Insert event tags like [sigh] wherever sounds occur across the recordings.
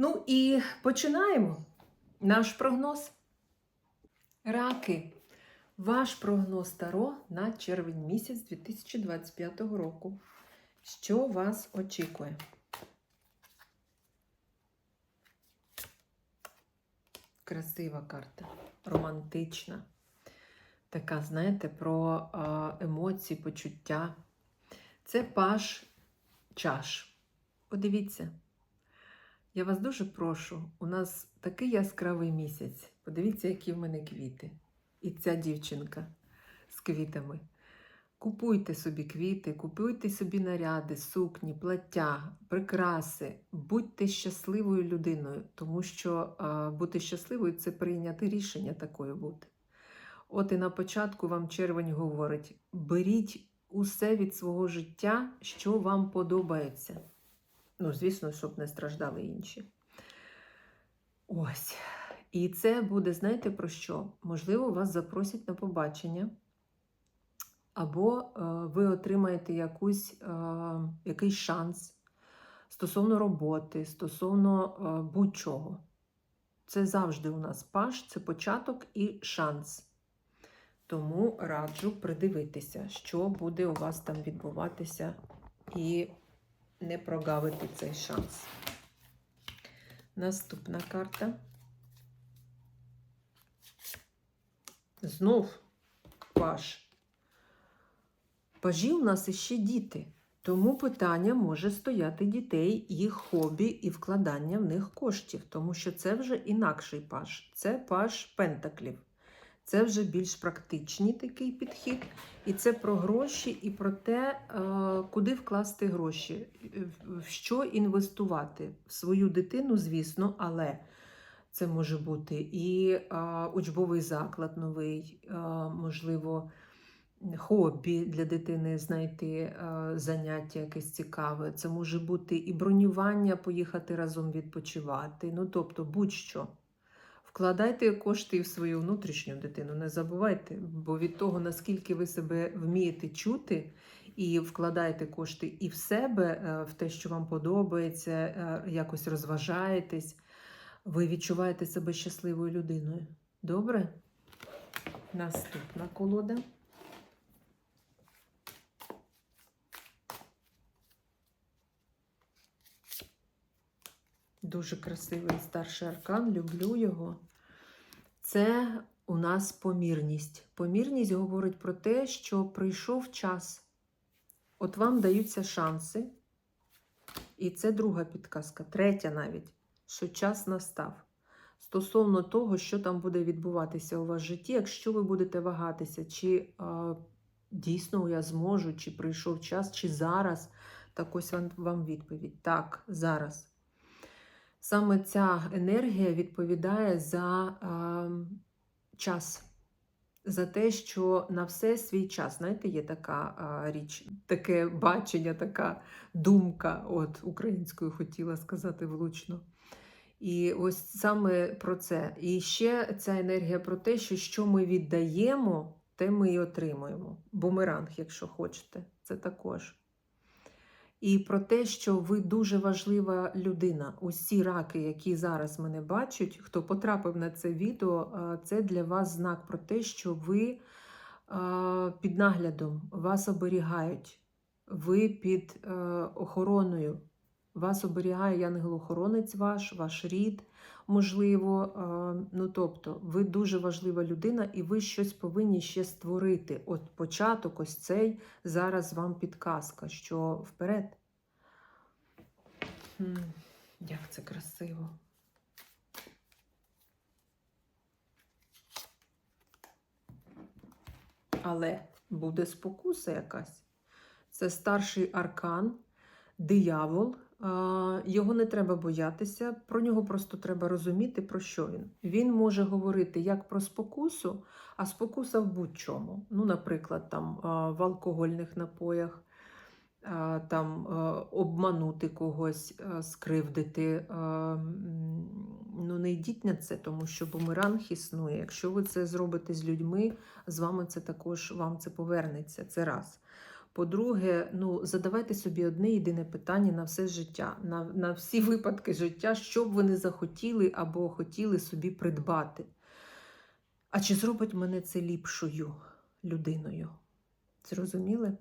Ну і починаємо наш прогноз. Раки. Ваш прогноз Таро на червень місяць 2025 року. Що вас очікує? Красива карта, романтична. Така, знаєте, про емоції, почуття. Це паш чаш. Подивіться. Я вас дуже прошу, у нас такий яскравий місяць. Подивіться, які в мене квіти. І ця дівчинка з квітами. Купуйте собі квіти, купуйте собі наряди, сукні, плаття, прикраси. Будьте щасливою людиною, тому що а, бути щасливою це прийняти рішення такою бути. От і на початку вам червень говорить: беріть усе від свого життя, що вам подобається. Ну, звісно, щоб не страждали інші. Ось. І це буде, знаєте, про що? Можливо, вас запросять на побачення, або е, ви отримаєте якусь, е, якийсь шанс стосовно роботи, стосовно е, будь-чого. Це завжди у нас паш, це початок і шанс. Тому раджу придивитися, що буде у вас там відбуватися, і не прогавити цей шанс. Наступна карта. Знов паж. Пажі у нас іще діти, тому питання може стояти дітей, їх хобі і вкладання в них коштів, тому що це вже інакший паж. Це паж пентаклів. Це вже більш практичний такий підхід, і це про гроші, і про те, е, куди вкласти гроші, в що інвестувати в свою дитину, звісно, але це може бути і е, учбовий заклад новий, е, можливо, хобі для дитини знайти заняття якесь цікаве. Це може бути і бронювання, поїхати разом відпочивати. Ну, тобто, будь-що. Вкладайте кошти в свою внутрішню дитину, не забувайте, бо від того, наскільки ви себе вмієте чути і вкладаєте кошти і в себе, в те, що вам подобається, якось розважаєтесь, ви відчуваєте себе щасливою людиною. Добре? Наступна колода. Дуже красивий старший аркан, люблю його. Це у нас помірність. Помірність говорить про те, що прийшов час. От вам даються шанси. І це друга підказка, третя навіть, що час настав. Стосовно того, що там буде відбуватися у вас в житті, якщо ви будете вагатися, чи а, дійсно я зможу, чи прийшов час, чи зараз, так ось вам, відповідь. Так, зараз. Саме ця енергія відповідає за а, час, за те, що на все свій час. Знаєте, є така а, річ, таке бачення, така думка, от українською хотіла сказати влучно. І ось саме про це. І ще ця енергія про те, що що ми віддаємо, те ми і отримуємо. Бумеранг, якщо хочете, це також. І про те, що ви дуже важлива людина. Усі раки, які зараз мене бачать, хто потрапив на це відео, це для вас знак про те, що ви під наглядом, вас оберігають, ви під е, охороною. Вас оберігає янгел-охоронець ваш, ваш рід, можливо. Ну, тобто, ви дуже важлива людина, і ви щось повинні ще створити. От початок, ось цей зараз вам підказка, що вперед. Як це красиво. Але буде спокуса якась. Це старший аркан, диявол. Його не треба боятися, про нього просто треба розуміти, про що він. Він може говорити як про спокусу, а спокуса в будь-чому. Ну, наприклад, там в алкогольних напоях, там обманути когось, скривдити. Ну, не йдіть на це, тому що бумеранг існує. Якщо ви це зробите з людьми, з вами це також вам це повернеться. Це раз. По-друге, ну задавайте собі одне єдине питання на все життя, на, на всі випадки життя, що б ви не захотіли або хотіли собі придбати. А чи зробить мене це ліпшою людиною? Зрозуміли?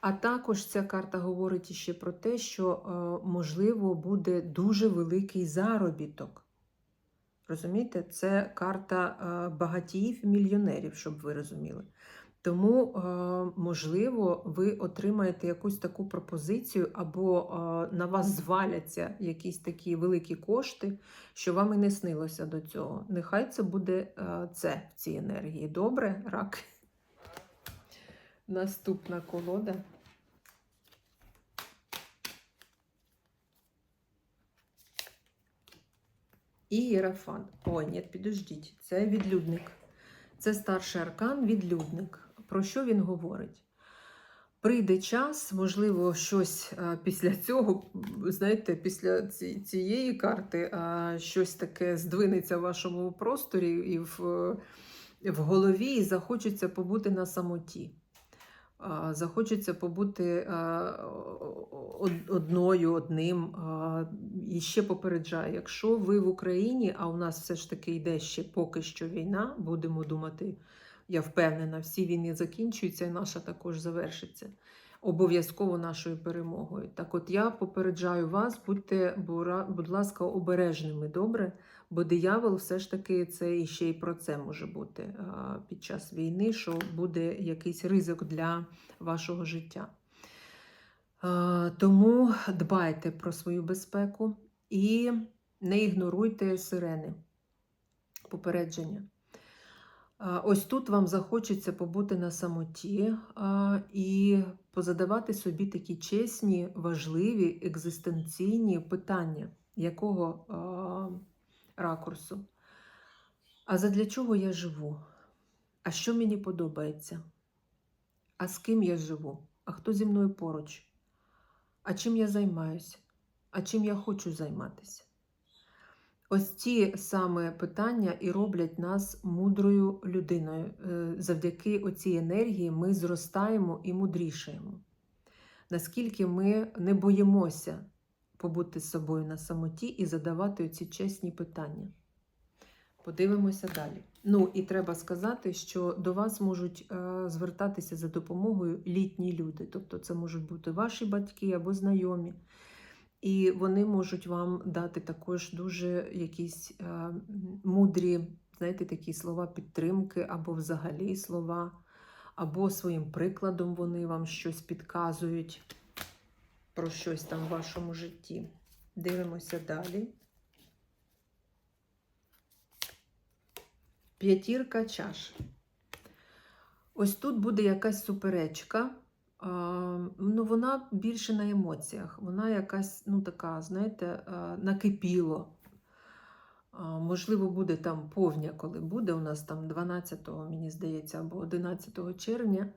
А також ця карта говорить іще про те, що, е, можливо, буде дуже великий заробіток. Розумієте, це карта е, багатіїв і мільйонерів, щоб ви розуміли. Тому, е, можливо, ви отримаєте якусь таку пропозицію, або е, на вас зваляться якісь такі великі кошти, що вам і не снилося до цього. Нехай це буде е, це в цій енергії. Добре, рак. Наступна колода. І Єрафан. О, ні, підождіть, це відлюдник. Це старший аркан, відлюдник. Про що він говорить? Прийде час, можливо, щось а, після цього, знаєте, після ці- цієї карти а, щось таке здвинеться в вашому просторі і в, в голові, і захочеться побути на самоті. А, Захочеться побути одною, одним. І ще попереджаю, якщо ви в Україні, а у нас все ж таки йде ще поки що війна, будемо думати, я впевнена, всі війни закінчуються, і наша також завершиться. Обов'язково нашою перемогою. Так от я попереджаю вас, будьте, будь ласка, обережними, добре? Бо диявол все ж таки це і ще й про це може бути під час війни, що буде якийсь ризик для вашого життя. Тому дбайте про свою безпеку і не ігноруйте сирени, попередження. Ось тут вам захочеться побути на самоті і позадавати собі такі чесні, важливі, екзистенційні питання, якого ракурсу. А задля чого я живу? А що мені подобається? А з ким я живу? А хто зі мною поруч? А чим я займаюся? А чим я хочу займатися? Ось ці саме питання і роблять нас мудрою людиною. Е, Завдяки оцій енергії ми зростаємо і мудрішаємо. Наскільки ми не боїмося побути з собою на самоті і задавати оці чесні питання. Подивимося далі. Ну і треба сказати, що до вас можуть е, звертатися за допомогою літні люди, тобто це можуть бути ваші батьки або знайомі. І вони можуть вам дати також дуже якісь е, мудрі знаєте, такі слова підтримки, або взагалі слова, або своїм прикладом вони вам щось підказують про щось там в вашому житті. Дивимося далі. П'ятірка чаш. Ось тут буде якась суперечка. Ну, вона більше на емоціях. Вона якась, ну, така, знаєте, накипіло. Можливо, буде там повня, коли буде. У нас там 12-го, мені здається, або 11 червня.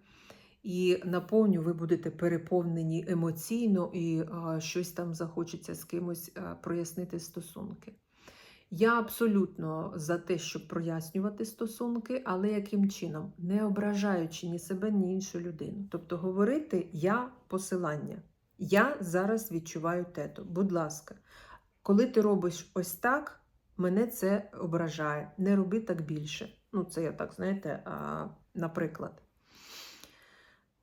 І на повню ви будете переповнені емоційно, і щось там захочеться з кимось а, прояснити стосунки. Я абсолютно за те, щоб прояснювати стосунки, але яким чином? Не ображаючи ні себе, ні іншу людину. Тобто говорити я посилання. Я зараз відчуваю тето. Будь ласка, коли ти робиш ось так, мене це ображає. Не роби так більше. Ну, це я так, знаєте, а, наприклад.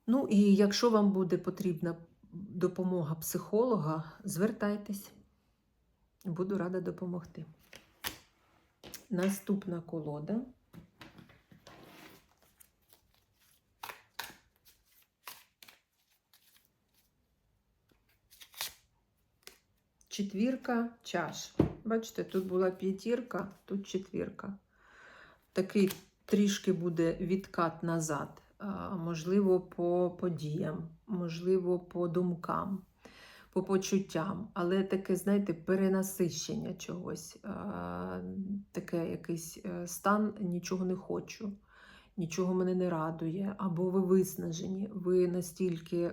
Ну і якщо вам буде потрібна допомога психолога, звертайтесь. Буду рада допомогти. Наступна колода. Четвірка чаш. Бачите, тут була п'ятірка, тут четвірка. Такий трішки буде відкат назад. Можливо, по подіям, можливо, по думкам, по почуттям, але таке, знаєте, перенасищення чогось, таке якийсь е, стан нічого не хочу, нічого мене не радує, або ви виснажені, ви настільки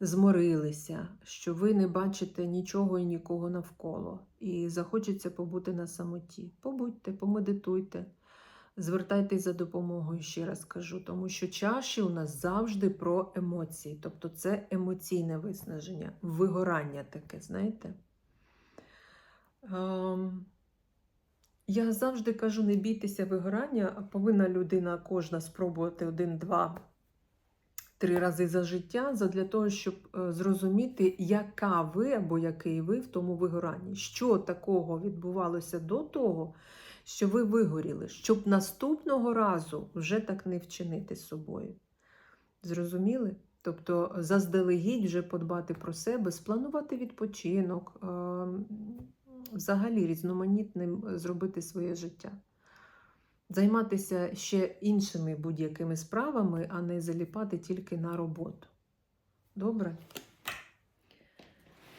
зморилися, що ви не бачите нічого і нікого навколо. І захочеться побути на самоті. Побудьте, помедитуйте. Звертайтесь за допомогою, ще раз кажу, тому що чаші у нас завжди про емоції. Тобто це емоційне виснаження, вигорання таке, знаєте. Ем, я завжди кажу, не бійтеся вигорання, повинна людина кожна спробувати один, два, три рази за життя, для того, щоб е, зрозуміти, яка ви або який ви в тому вигоранні. Що такого відбувалося до того, що ви вигоріли, щоб наступного разу вже так не вчинити з собою. Зрозуміли? Тобто заздалегідь вже подбати про себе, спланувати відпочинок, е, взагалі різноманітним зробити своє життя. Займатися ще іншими будь-якими справами, а не заліпати тільки на роботу. Добре?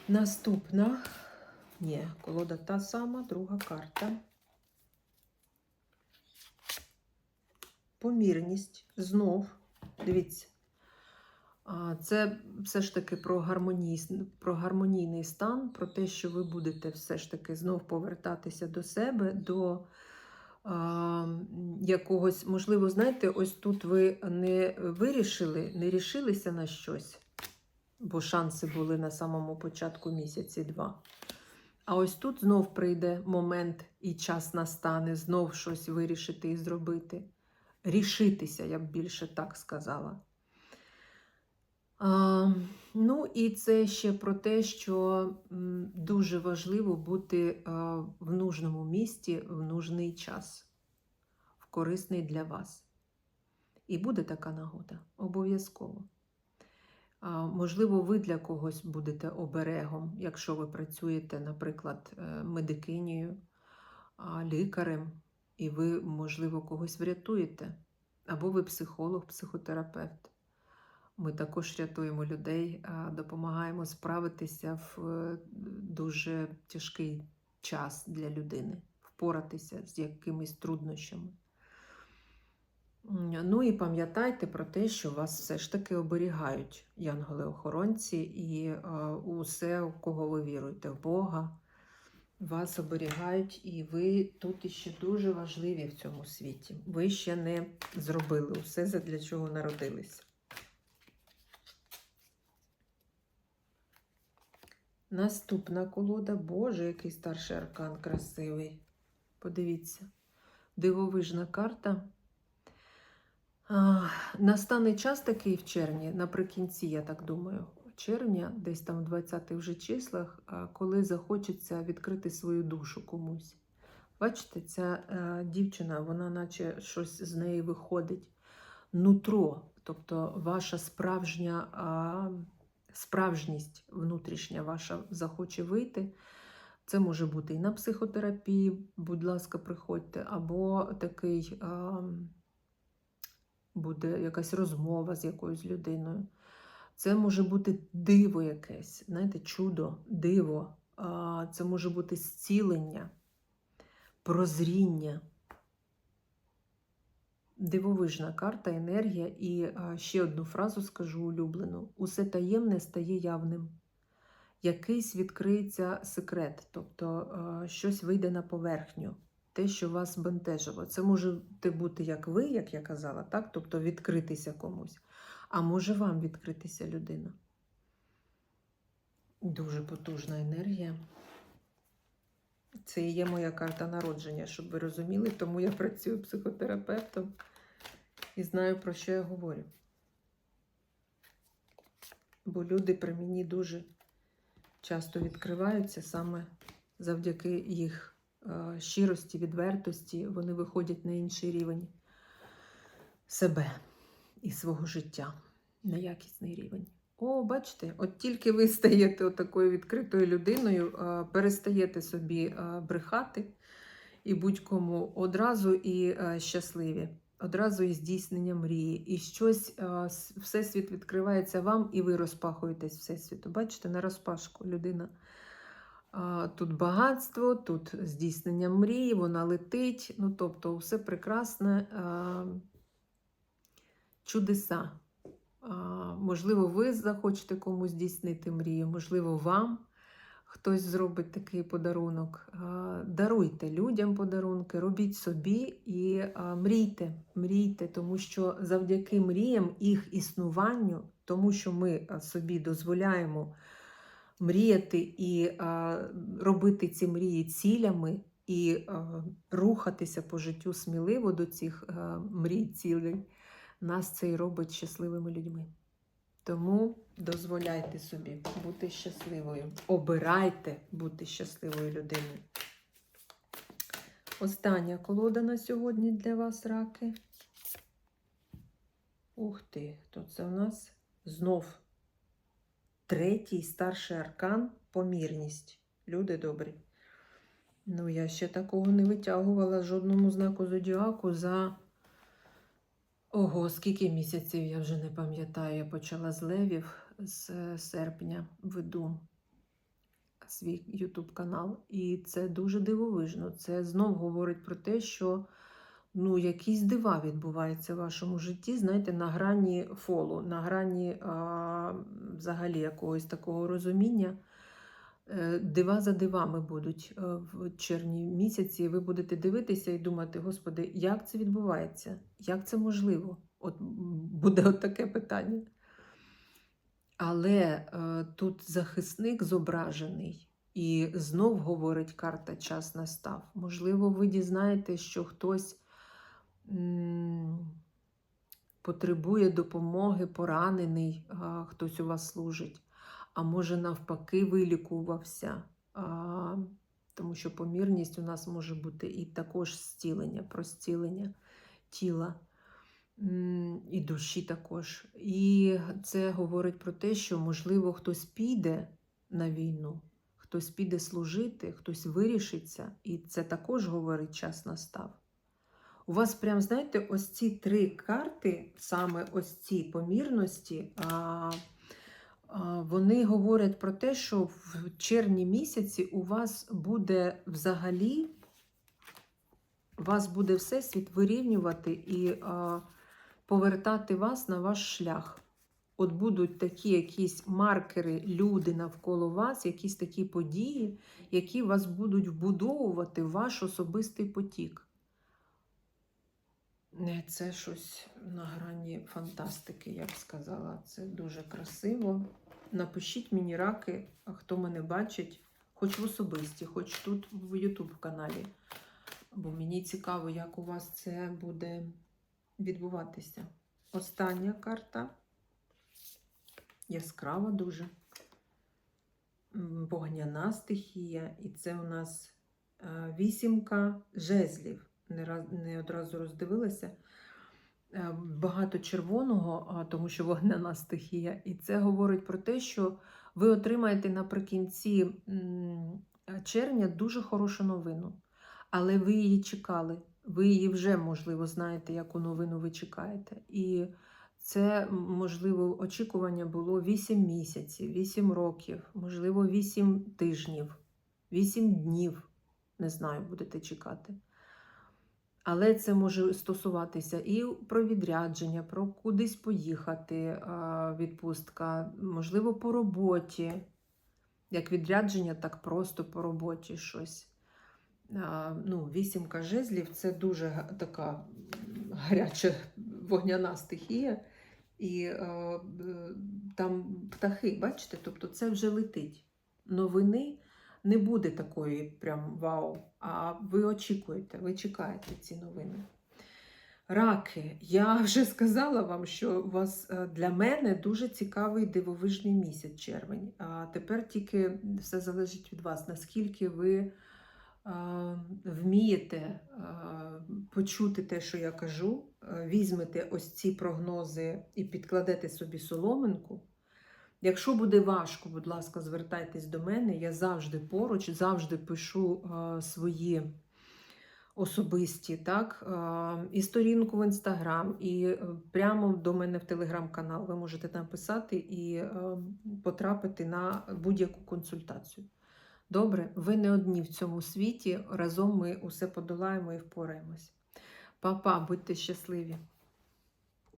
Наступна. Ні, колода та сама, друга карта. Помірність знов. Дивіться, це все ж таки про, гармоній, про гармонійний стан, про те, що ви будете все ж таки знов повертатися до себе, до а, якогось, можливо, знаєте, ось тут ви не вирішили, не рішилися на щось, бо шанси були на самому початку місяці два. А ось тут знов прийде момент і час настане, знов щось вирішити і зробити рішитися, я б більше так сказала. Ну, і це ще про те, що дуже важливо бути в нужному місці в нужний час, в корисний для вас. І буде така нагода, обов'язково. Можливо, ви для когось будете оберегом, якщо ви працюєте, наприклад, е, медикинею, лікарем і ви, можливо, когось врятуєте. Або ви психолог, психотерапевт. Ми також рятуємо людей, допомагаємо справитися в е, дуже тяжкий час для людини, впоратися з якимись труднощами. Ну і пам'ятайте про те, що вас все ж таки оберігають янголи-охоронці і усе, у кого ви віруєте, в Бога вас оберігають, і ви тут ще дуже важливі в цьому світі. Ви ще не зробили усе, для чого народилися. Наступна колода, Боже, який старший аркан красивий. Подивіться, дивовижна карта. Настане час такий в червні, наприкінці, я так думаю, червня, десь там в 20-х вже числах, коли захочеться відкрити свою душу комусь. Бачите, ця е, дівчина, вона наче щось з неї виходить. Нутро, тобто ваша справжня справжність внутрішня ваша захоче вийти. Це може бути і на психотерапії, будь ласка, приходьте, або такий буде якась розмова з якоюсь людиною. Це може бути диво якесь, знаєте, чудо, диво. Це може бути зцілення, прозріння. Дивовижна карта, енергія. І ще одну фразу скажу улюблену: усе таємне стає явним. Якийсь відкриється секрет, тобто щось вийде на поверхню, те, що вас бентежило. Це може бути як ви, як я казала, так? тобто відкритися комусь. А може вам відкритися людина. Дуже потужна енергія. Це і є моя карта народження, щоб ви розуміли, тому я працюю психотерапевтом і знаю, про що я говорю. Бо люди при мені дуже часто відкриваються саме завдяки їх е, щирості, відвертості, вони виходять на інший рівень себе і свого життя на якісний рівень. О, бачите, от тільки ви стаєте такою відкритою людиною, перестаєте собі брехати і будь-кому одразу і щасливі, одразу і здійснення мрії. І щось, всесвіт відкривається вам, і ви розпахуєтесь Всесвіту. Бачите, на розпашку людина. Тут багатство, тут здійснення мрії, вона летить. Ну, тобто, все прекрасне, чудеса. Можливо, ви захочете комусь здійснити мрію, можливо, вам хтось зробить такий подарунок. Даруйте людям подарунки, робіть собі і мрійте, мрійте, тому що завдяки мріям, їх існуванню, тому що ми собі дозволяємо мріяти і робити ці мрії цілями. І а, рухатися по життю сміливо до цих а, мрій цілей, нас це і робить щасливими людьми. Тому дозволяйте собі бути щасливою. Обирайте бути щасливою людиною. Остання колода на сьогодні для вас, раки. Ух ти, хто це у нас? Знов третій старший аркан помірність. Люди добрі. Ну, я ще такого не витягувала жодному знаку зодіаку за. Ого, скільки місяців я вже не пам'ятаю. Я почала з левів з е, серпня веду свій YouTube канал. І це дуже дивовижно. Це знов говорить про те, що ну, якісь дива відбуваються в вашому житті, знаєте, на грані фолу, на грані а, взагалі якогось такого розуміння. Е, Дива за дивами будуть е, в червні місяці. і Ви будете дивитися і думати, Господи, як це відбувається? Як це можливо? От буде от таке питання. Але е, тут захисник зображений, і знов говорить карта час настав. Можливо, ви дізнаєтесь, що хтось м, потребує допомоги, поранений, а, хтось у вас служить а може навпаки вилікувався. А, тому що помірність у нас може бути і також зцілення, про зцілення тіла і душі також. І це говорить про те, що, можливо, хтось піде на війну, хтось піде служити, хтось вирішиться, і це також говорить час настав. У вас прям, знаєте, ось ці три карти, саме ось ці помірності. А, Вони говорять про те, що в червні місяці у вас буде взагалі, вас буде Всесвіт вирівнювати і а, повертати вас на ваш шлях. От будуть такі якісь маркери, люди навколо вас, якісь такі події, які вас будуть вбудовувати в ваш особистий потік. Це щось на грані фантастики, я б сказала. Це дуже красиво. Напишіть мені раки, а хто мене бачить, хоч в особисті, хоч тут в YouTube каналі. Бо мені цікаво, як у вас це буде відбуватися. Остання карта. Яскрава дуже. Вогняна стихія. І це у нас Е, Вісімка жезлів. Не, раз, не одразу роздивилася. Е, Багато червоного, тому що вогняна стихія. І це говорить про те, що ви отримаєте наприкінці червня дуже хорошу новину. Але ви її чекали. Ви її вже, можливо, знаєте, яку новину ви чекаєте. І це, можливо, очікування було 8 місяців, 8 років, можливо, 8 тижнів, 8 днів. Не знаю, будете чекати. Але це може стосуватися і про відрядження, про кудись поїхати, відпустка, можливо, по роботі. Як відрядження, так просто по роботі щось. Ну, вісімка жезлів це дуже така гаряча вогняна стихія. І е, там птахи, бачите, тобто це вже летить. Новини не буде такої прям вау. А ви очікуєте, ви чекаєте ці новини. Раки, я [laughs] вже сказала вам, що у вас е, для мене дуже цікавий дивовижний місяць червень. А тепер тільки все залежить від вас, наскільки ви е, вмієте е, почути те, що я кажу, візьмете ось ці прогнози і підкладете собі соломинку. Якщо буде важко, будь ласка, звертайтесь до мене. Я завжди поруч, завжди пишу е, свої особисті, так, е, і сторінку в інстаграм, і е, прямо до мене в телеграм-канал ви можете написати і е, потрапити на будь-яку консультацію. Добре, ви не одні в цьому світі. Разом ми усе подолаємо і впораємось. Па-па, будьте щасливі!